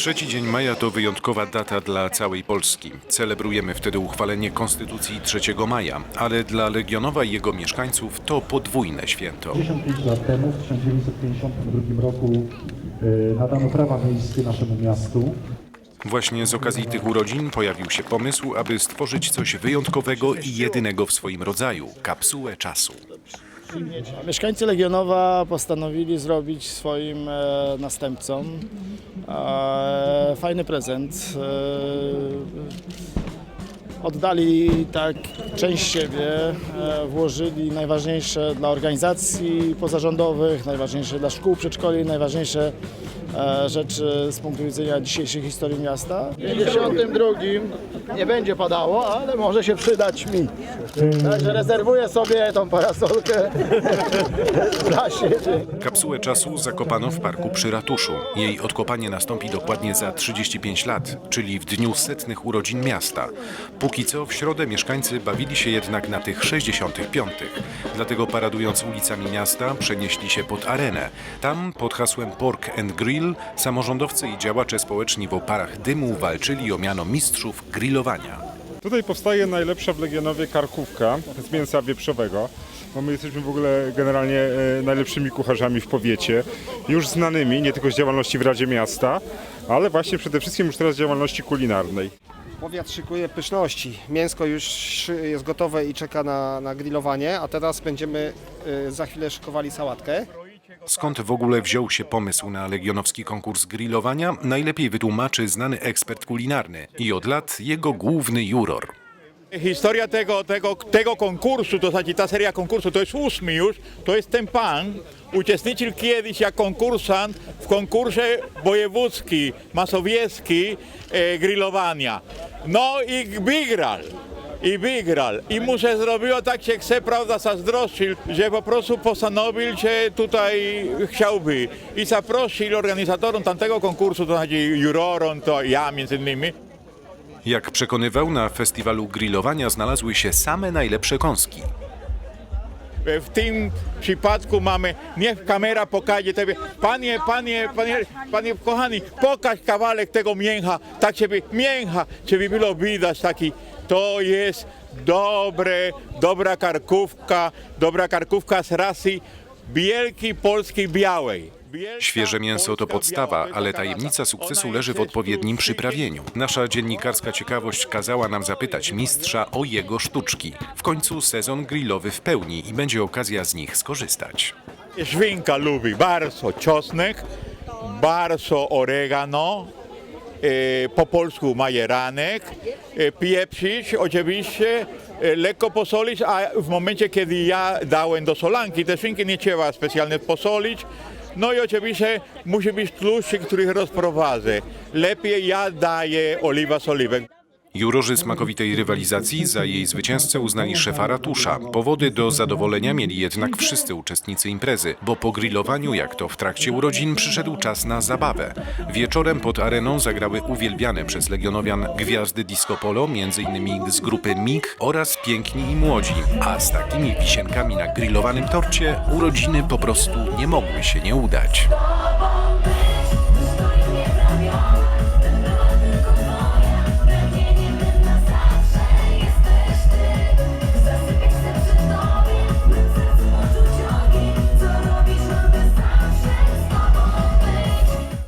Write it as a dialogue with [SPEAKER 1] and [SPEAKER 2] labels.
[SPEAKER 1] Trzeci dzień maja to wyjątkowa data dla całej Polski. Celebrujemy wtedy uchwalenie Konstytucji 3 maja, ale dla Legionowa i jego mieszkańców to podwójne święto.
[SPEAKER 2] 55 lat temu, w 1952 roku, y, nadano prawa miejskie naszemu miastu.
[SPEAKER 1] Właśnie z okazji tych urodzin pojawił się pomysł, aby stworzyć coś wyjątkowego i jedynego w swoim rodzaju kapsułę czasu.
[SPEAKER 3] Mieszkańcy Legionowa postanowili zrobić swoim e, następcom fajny prezent. E, oddali tak część siebie, e, włożyli najważniejsze dla organizacji pozarządowych, najważniejsze dla szkół, przedszkoli, najważniejsze rzeczy z punktu widzenia dzisiejszej historii miasta. W 52 nie będzie padało, ale może się przydać mi. Także rezerwuję sobie tą parasolkę w lasie.
[SPEAKER 1] Kapsułę czasu zakopano w parku przy ratuszu. Jej odkopanie nastąpi dokładnie za 35 lat, czyli w dniu setnych urodzin miasta. Póki co w środę mieszkańcy bawili się jednak na tych 65. Dlatego paradując ulicami miasta przenieśli się pod arenę. Tam pod hasłem Pork and Grill samorządowcy i działacze społeczni w oparach dymu walczyli o miano mistrzów grillowania.
[SPEAKER 4] Tutaj powstaje najlepsza w Legionowie karkówka z mięsa wieprzowego, bo my jesteśmy w ogóle generalnie e, najlepszymi kucharzami w powiecie, już znanymi nie tylko z działalności w Radzie Miasta, ale właśnie przede wszystkim już teraz z działalności kulinarnej.
[SPEAKER 5] Powiat szykuje pyszności. Mięsko już jest gotowe i czeka na, na grillowanie, a teraz będziemy y, za chwilę szykowali sałatkę.
[SPEAKER 1] Skąd w ogóle wziął się pomysł na legionowski konkurs grillowania, najlepiej wytłumaczy znany ekspert kulinarny i od lat jego główny juror.
[SPEAKER 6] Historia tego, tego, tego konkursu, to znaczy ta seria konkursu, to jest ósmy już, to jest ten pan, uczestniczył kiedyś jako konkursant w konkursie wojewódzki, masowiecki e, grillowania. No i wygrał. I wygrał. I mu się zrobiło tak się chce, prawda, zazdrościł, że po prostu postanowił, że tutaj chciałby. I zaprosił organizatorom tamtego konkursu, to znaczy jurorom, to ja między innymi,
[SPEAKER 1] Jak przekonywał, na festiwalu grillowania znalazły się same najlepsze kąski.
[SPEAKER 6] W tym przypadku mamy, niech kamera pokaże tobie, panie, panie, panie, panie kochani, pokaż kawałek tego mięcha, tak żeby mięcha, żeby było widać taki, to jest dobre, dobra karkówka, dobra karkówka z rasy wielkiej polskiej białej.
[SPEAKER 1] Świeże mięso to podstawa, ale tajemnica sukcesu leży w odpowiednim przyprawieniu. Nasza dziennikarska ciekawość kazała nam zapytać mistrza o jego sztuczki. W końcu sezon grillowy w pełni i będzie okazja z nich skorzystać.
[SPEAKER 6] Świnka lubi bardzo czosnek, bardzo oregano, po polsku majeranek, e, pieprzyć oczywiście, e, lekko posolić, a w momencie kiedy ja dałem do solanki, te świnki nie trzeba specjalnie posolić, no i oczywiście musi być tłuszczyk, który rozprowadzę. Lepiej ja daję oliwa z oliwek.
[SPEAKER 1] Jurorzy smakowitej rywalizacji za jej zwycięzcę uznali szefa ratusza. Powody do zadowolenia mieli jednak wszyscy uczestnicy imprezy, bo po grillowaniu, jak to w trakcie urodzin, przyszedł czas na zabawę. Wieczorem pod areną zagrały uwielbiane przez legionowian gwiazdy disco polo, m.in. z grupy MIG oraz Piękni i Młodzi. A z takimi wisienkami na grillowanym torcie urodziny po prostu nie mogły się nie udać.